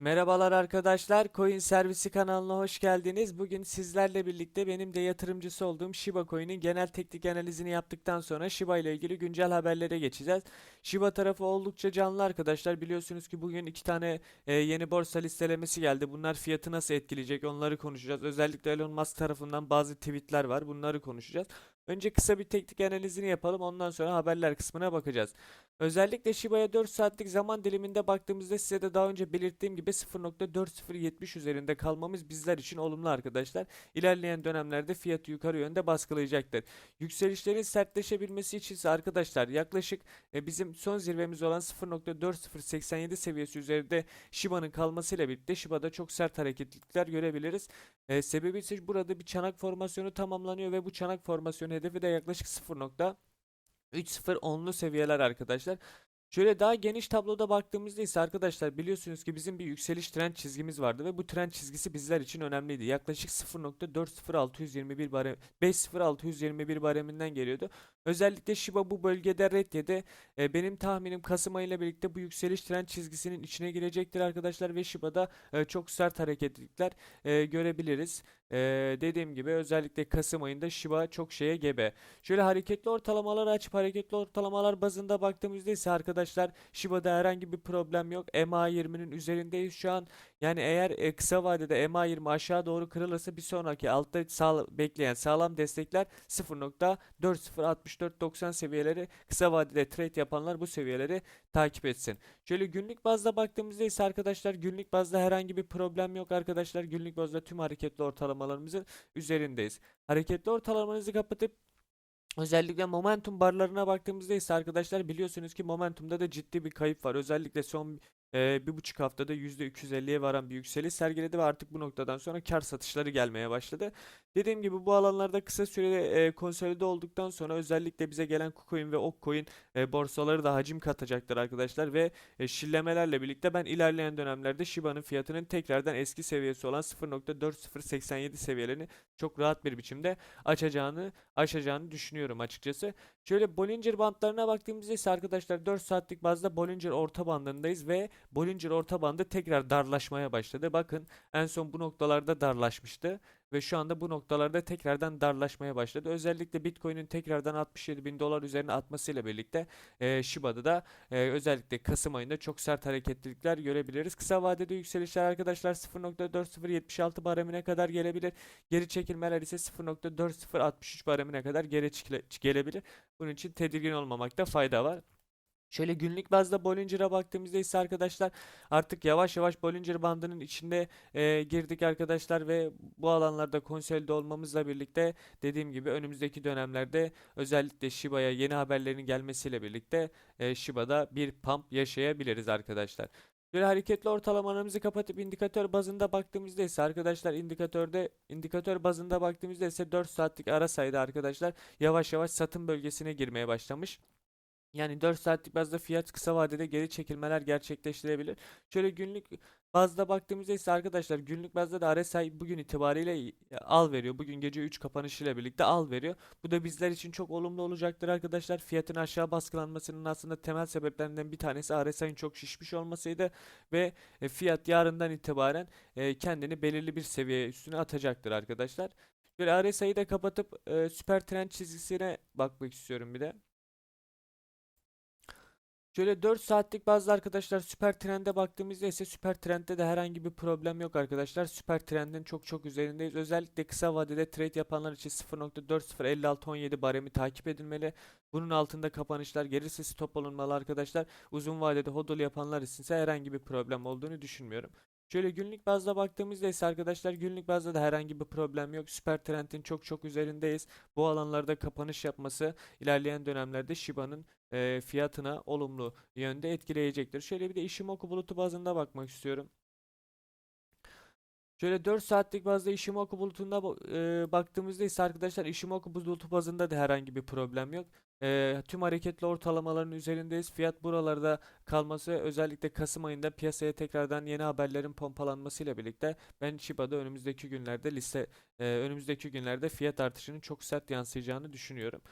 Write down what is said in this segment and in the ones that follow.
Merhabalar arkadaşlar, Coin Servisi kanalına hoş geldiniz. Bugün sizlerle birlikte benim de yatırımcısı olduğum Shiba Coin'in genel teknik analizini yaptıktan sonra Shiba ile ilgili güncel haberlere geçeceğiz. Shiba tarafı oldukça canlı arkadaşlar. Biliyorsunuz ki bugün iki tane e, yeni borsa listelemesi geldi. Bunlar fiyatı nasıl etkileyecek onları konuşacağız. Özellikle Elon Musk tarafından bazı tweetler var. Bunları konuşacağız. Önce kısa bir teknik analizini yapalım. Ondan sonra haberler kısmına bakacağız. Özellikle Shiba'ya 4 saatlik zaman diliminde baktığımızda size de daha önce belirttiğim gibi 0.4070 üzerinde kalmamız bizler için olumlu arkadaşlar. İlerleyen dönemlerde fiyatı yukarı yönde baskılayacaktır. Yükselişlerin sertleşebilmesi için ise arkadaşlar yaklaşık e, bizim son zirvemiz olan 0.4087 seviyesi üzerinde Shiba'nın kalmasıyla birlikte Shiba'da çok sert hareketlilikler görebiliriz. E, sebebi ise burada bir çanak formasyonu tamamlanıyor ve bu çanak formasyonu hedefi de yaklaşık 0. 3-0 onlu seviyeler arkadaşlar. Şöyle daha geniş tabloda baktığımızda ise arkadaşlar biliyorsunuz ki bizim bir yükseliş trend çizgimiz vardı ve bu trend çizgisi bizler için önemliydi. Yaklaşık 0.40621 barem 50621 bareminden geliyordu. Özellikle Shiba bu bölgede red yedi. E, benim tahminim Kasım ayıyla birlikte bu yükseliş trend çizgisinin içine girecektir arkadaşlar ve Shiba'da e, çok sert hareketlilikler e, görebiliriz. E, dediğim gibi özellikle Kasım ayında Shiba çok şeye gebe. Şöyle hareketli ortalamalar açıp hareketli ortalamalar bazında baktığımızda ise arkadaşlar Shiba'da herhangi bir problem yok. MA20'nin üzerindeyiz şu an. Yani eğer e, kısa vadede MA20 aşağı doğru kırılırsa bir sonraki altta sağ, bekleyen sağlam destekler 0.406490 seviyeleri kısa vadede trade yapanlar bu seviyeleri takip etsin. Şöyle günlük bazda baktığımızda ise arkadaşlar günlük bazda herhangi bir problem yok arkadaşlar. Günlük bazda tüm hareketli ortalamalarımızın üzerindeyiz. Hareketli ortalamanızı kapatıp Özellikle momentum barlarına baktığımızda ise arkadaşlar biliyorsunuz ki momentumda da ciddi bir kayıp var. Özellikle son bir buçuk haftada %250'ye varan bir yükseliş sergiledi ve artık bu noktadan sonra kar satışları gelmeye başladı. Dediğim gibi bu alanlarda kısa sürede e, konsolide olduktan sonra özellikle bize gelen KuCoin ve OkCoin e, borsaları da hacim katacaktır arkadaşlar ve e, şillemelerle birlikte ben ilerleyen dönemlerde Shiba'nın fiyatının tekrardan eski seviyesi olan 0.4087 seviyelerini çok rahat bir biçimde açacağını aşacağını düşünüyorum açıkçası. Şöyle Bollinger bandlarına baktığımızda ise arkadaşlar 4 saatlik bazda Bollinger orta bandındayız ve Bollinger orta bandı tekrar darlaşmaya başladı. Bakın en son bu noktalarda darlaşmıştı ve şu anda bu noktalarda tekrardan darlaşmaya başladı. Özellikle Bitcoin'in tekrardan 67 bin dolar üzerine atmasıyla birlikte e, Shiba'da da e, özellikle Kasım ayında çok sert hareketlilikler görebiliriz. Kısa vadede yükselişler arkadaşlar 0.4076 baremine kadar gelebilir. Geri çekilmeler ise 0.4063 baremine kadar geri gelebilir. Bunun için tedirgin olmamakta fayda var. Şöyle günlük bazda Bollinger'a baktığımızda ise arkadaşlar artık yavaş yavaş Bollinger bandının içinde e, girdik arkadaşlar ve bu alanlarda konsolide olmamızla birlikte dediğim gibi önümüzdeki dönemlerde özellikle Shiba'ya yeni haberlerin gelmesiyle birlikte e, Shiba'da bir pump yaşayabiliriz arkadaşlar. Böyle hareketli ortalamalarımızı kapatıp indikatör bazında baktığımızda ise arkadaşlar indikatörde indikatör bazında baktığımızda ise 4 saatlik ara sayıda arkadaşlar yavaş yavaş satım bölgesine girmeye başlamış. Yani 4 saatlik bazda fiyat kısa vadede geri çekilmeler gerçekleştirebilir. Şöyle günlük bazda baktığımızda ise arkadaşlar günlük bazda da RSI bugün itibariyle e, al veriyor. Bugün gece 3 kapanışıyla birlikte al veriyor. Bu da bizler için çok olumlu olacaktır arkadaşlar. Fiyatın aşağı baskılanmasının aslında temel sebeplerinden bir tanesi RSI'nin çok şişmiş olmasıydı ve e, fiyat yarından itibaren e, kendini belirli bir seviye üstüne atacaktır arkadaşlar. Böyle RSI'yi de kapatıp süper trend çizgisine bakmak istiyorum bir de. Şöyle 4 saatlik bazı arkadaşlar süper trende baktığımızda ise süper trendde de herhangi bir problem yok arkadaşlar. Süper trendin çok çok üzerindeyiz. Özellikle kısa vadede trade yapanlar için 0.405617 baremi takip edilmeli. Bunun altında kapanışlar gerisi stop olunmalı arkadaşlar. Uzun vadede hodl yapanlar için ise herhangi bir problem olduğunu düşünmüyorum. Şöyle günlük bazda baktığımızda ise arkadaşlar günlük bazda da herhangi bir problem yok. Süper trendin çok çok üzerindeyiz. Bu alanlarda kapanış yapması ilerleyen dönemlerde Shiba'nın e, fiyatına olumlu yönde etkileyecektir. Şöyle bir de Ishimoku bulutu bazında bakmak istiyorum. Şöyle 4 saatlik bazda Ishimoku bulutunda e, baktığımızda ise arkadaşlar Ishimoku bulutu bazında da herhangi bir problem yok. E, tüm hareketli ortalamaların üzerindeyiz. Fiyat buralarda kalması özellikle Kasım ayında piyasaya tekrardan yeni haberlerin pompalanmasıyla birlikte ben Shiba'da önümüzdeki günlerde liste e, önümüzdeki günlerde fiyat artışının çok sert yansıyacağını düşünüyorum.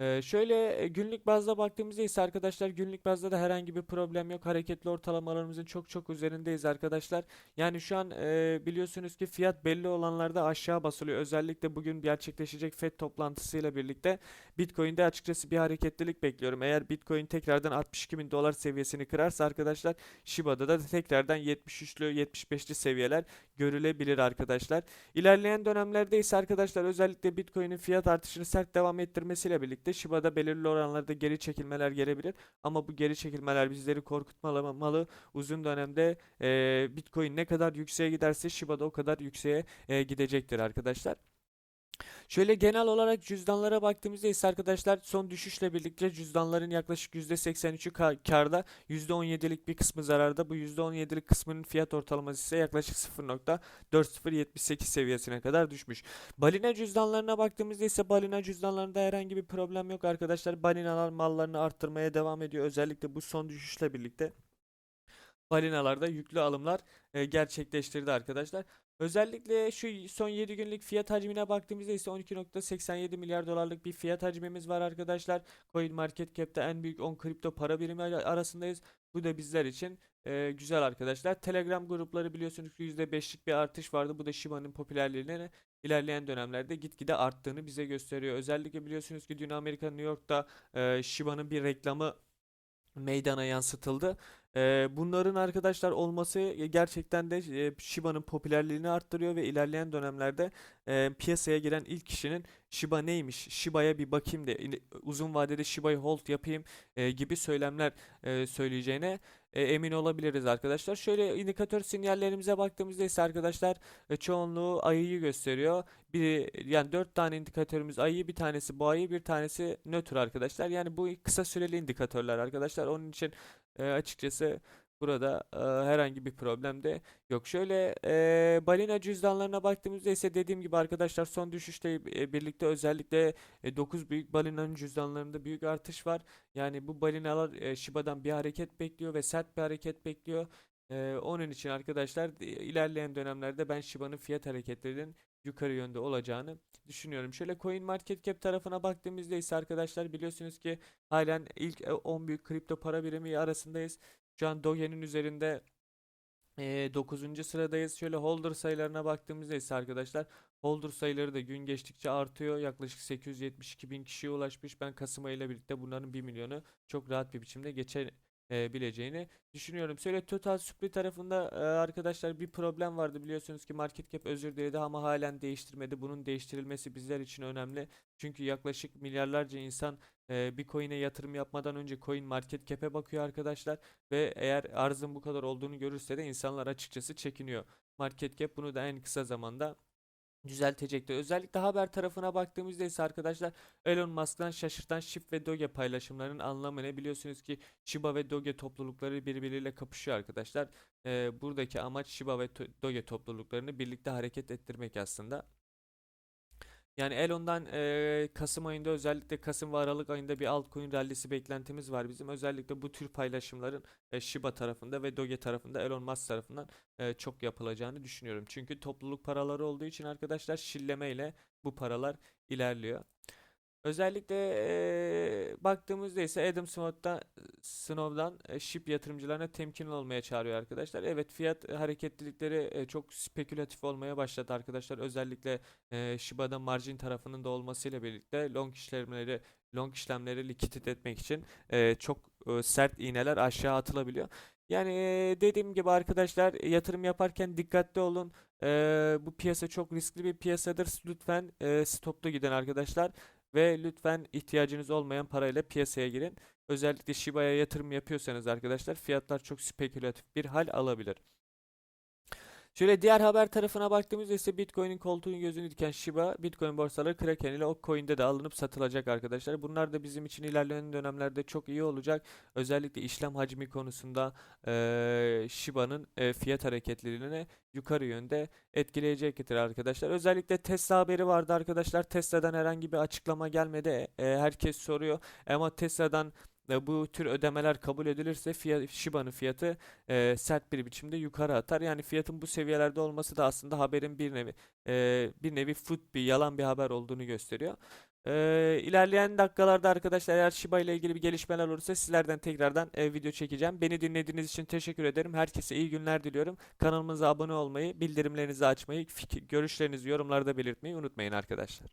Ee, şöyle e, günlük bazda baktığımızda ise arkadaşlar günlük bazda da herhangi bir problem yok. Hareketli ortalamalarımızın çok çok üzerindeyiz arkadaşlar. Yani şu an e, biliyorsunuz ki fiyat belli olanlarda aşağı basılıyor. Özellikle bugün gerçekleşecek FED toplantısıyla birlikte Bitcoin'de açıkçası bir hareketlilik bekliyorum. Eğer Bitcoin tekrardan 62 bin dolar seviyesini kırarsa arkadaşlar Shiba'da da tekrardan 73'lü 75'li seviyeler görülebilir arkadaşlar. İlerleyen dönemlerde ise arkadaşlar özellikle Bitcoin'in fiyat artışını sert devam ettirmesiyle birlikte Shiba'da belirli oranlarda geri çekilmeler gelebilir. Ama bu geri çekilmeler bizleri korkutmamalı. Uzun dönemde e, Bitcoin ne kadar yükseğe giderse Shiba'da o kadar yükseğe e, gidecektir arkadaşlar. Şöyle genel olarak cüzdanlara baktığımızda ise arkadaşlar son düşüşle birlikte cüzdanların yaklaşık %83'ü ka- karda, %17'lik bir kısmı zararda. Bu %17'lik kısmının fiyat ortalaması ise yaklaşık 0.4078 seviyesine kadar düşmüş. Balina cüzdanlarına baktığımızda ise balina cüzdanlarında herhangi bir problem yok arkadaşlar. Balinalar mallarını arttırmaya devam ediyor. Özellikle bu son düşüşle birlikte balinalarda yüklü alımlar e, gerçekleştirdi arkadaşlar. Özellikle şu son 7 günlük fiyat hacmine baktığımızda ise 12.87 milyar dolarlık bir fiyat hacmimiz var arkadaşlar. Coin Market Cap'te en büyük 10 kripto para birimi ar- arasındayız. Bu da bizler için e, güzel arkadaşlar. Telegram grupları biliyorsunuz ki %5'lik bir artış vardı. Bu da Shiba'nın popülerliğine ilerleyen dönemlerde gitgide arttığını bize gösteriyor. Özellikle biliyorsunuz ki dün Amerika New York'ta e, Shiba'nın bir reklamı meydana yansıtıldı. Ee, bunların arkadaşlar olması gerçekten de e, Shiba'nın popülerliğini arttırıyor ve ilerleyen dönemlerde e, piyasaya giren ilk kişinin Shiba neymiş, Shiba'ya bir bakayım de uzun vadede Shiba'yı hold yapayım e, gibi söylemler e, söyleyeceğine e, emin olabiliriz arkadaşlar. Şöyle indikatör sinyallerimize baktığımızda ise arkadaşlar e, çoğunluğu ayıyı gösteriyor. Bir yani 4 tane indikatörümüz ayı, bir tanesi boğayı, bir tanesi nötr arkadaşlar. Yani bu kısa süreli indikatörler arkadaşlar. Onun için e, açıkçası burada e, herhangi bir problem de yok. Şöyle e, balina cüzdanlarına baktığımızda ise dediğim gibi arkadaşlar son düşüşle e, birlikte özellikle 9 büyük balinanın cüzdanlarında büyük artış var. Yani bu balinalar e, Shiba'dan bir hareket bekliyor ve sert bir hareket bekliyor. E, onun için arkadaşlar e, ilerleyen dönemlerde ben Shiba'nın fiyat hareketlerinin yukarı yönde olacağını düşünüyorum. Şöyle Coin Market Cap tarafına baktığımızda ise arkadaşlar biliyorsunuz ki halen ilk e, 10 büyük kripto para birimi arasındayız. Şu an Doge'nin üzerinde 9. sıradayız. Şöyle holder sayılarına baktığımızda ise arkadaşlar holder sayıları da gün geçtikçe artıyor. Yaklaşık 872 bin kişiye ulaşmış. Ben Kasım ayı ile birlikte bunların 1 milyonu çok rahat bir biçimde geçebileceğini düşünüyorum. Şöyle Total Supply tarafında e, arkadaşlar bir problem vardı. Biliyorsunuz ki Market Cap özür diledi ama halen değiştirmedi. Bunun değiştirilmesi bizler için önemli. Çünkü yaklaşık milyarlarca insan e, bir coin'e yatırım yapmadan önce coin market cap'e bakıyor arkadaşlar ve eğer arzın bu kadar olduğunu görürse de insanlar açıkçası çekiniyor. Market cap bunu da en kısa zamanda düzeltecektir. Özellikle haber tarafına baktığımızda ise arkadaşlar Elon Musk'tan şaşırtan SHIB ve Doge paylaşımlarının anlamı ne? Biliyorsunuz ki Shiba ve Doge toplulukları birbiriyle kapışıyor arkadaşlar. E, buradaki amaç Shiba ve Doge topluluklarını birlikte hareket ettirmek aslında. Yani Elon'dan eee, Kasım ayında özellikle Kasım ve Aralık ayında bir altcoin rallisi beklentimiz var bizim. Özellikle bu tür paylaşımların e, Shiba tarafında ve Doge tarafında Elon Musk tarafından e, çok yapılacağını düşünüyorum. Çünkü topluluk paraları olduğu için arkadaşlar şillemeyle bu paralar ilerliyor. Özellikle eee, baktığımızda ise Adam Smith'tan, Snow'dan e, SHIB yatırımcılarına temkinli olmaya çağırıyor arkadaşlar. Evet fiyat hareketlilikleri e, çok spekülatif olmaya başladı arkadaşlar. Özellikle e, Shiba'da margin tarafının da olmasıyla birlikte long işlemleri long işlemleri likidit etmek için e, çok e, sert iğneler aşağı atılabiliyor. Yani e, dediğim gibi arkadaşlar yatırım yaparken dikkatli olun. E, bu piyasa çok riskli bir piyasadır. Lütfen e, stoplu gidin arkadaşlar ve lütfen ihtiyacınız olmayan parayla piyasaya girin. Özellikle Shiba'ya yatırım yapıyorsanız arkadaşlar fiyatlar çok spekülatif bir hal alabilir. Şöyle diğer haber tarafına baktığımızda ise Bitcoin'in koltuğun gözünü diken Shiba, Bitcoin borsaları Kraken ile Okcoin'de de alınıp satılacak arkadaşlar. Bunlar da bizim için ilerleyen dönemlerde çok iyi olacak. Özellikle işlem hacmi konusunda eee Shiba'nın eee, fiyat hareketlerini yukarı yönde etkileyecektir arkadaşlar. Özellikle Tesla haberi vardı arkadaşlar. Tesla'dan herhangi bir açıklama gelmedi. E, herkes soruyor. Ama Tesla'dan e, bu tür ödemeler kabul edilirse fiyat, Shiba'nın fiyatı e, sert bir biçimde yukarı atar. Yani fiyatın bu seviyelerde olması da aslında haberin bir nevi e, bir nevi fut bir yalan bir haber olduğunu gösteriyor. E, ilerleyen dakikalarda arkadaşlar eğer Shiba ile ilgili bir gelişmeler olursa sizlerden tekrardan e, video çekeceğim. Beni dinlediğiniz için teşekkür ederim. Herkese iyi günler diliyorum. Kanalımıza abone olmayı, bildirimlerinizi açmayı, fikir, görüşlerinizi yorumlarda belirtmeyi unutmayın arkadaşlar.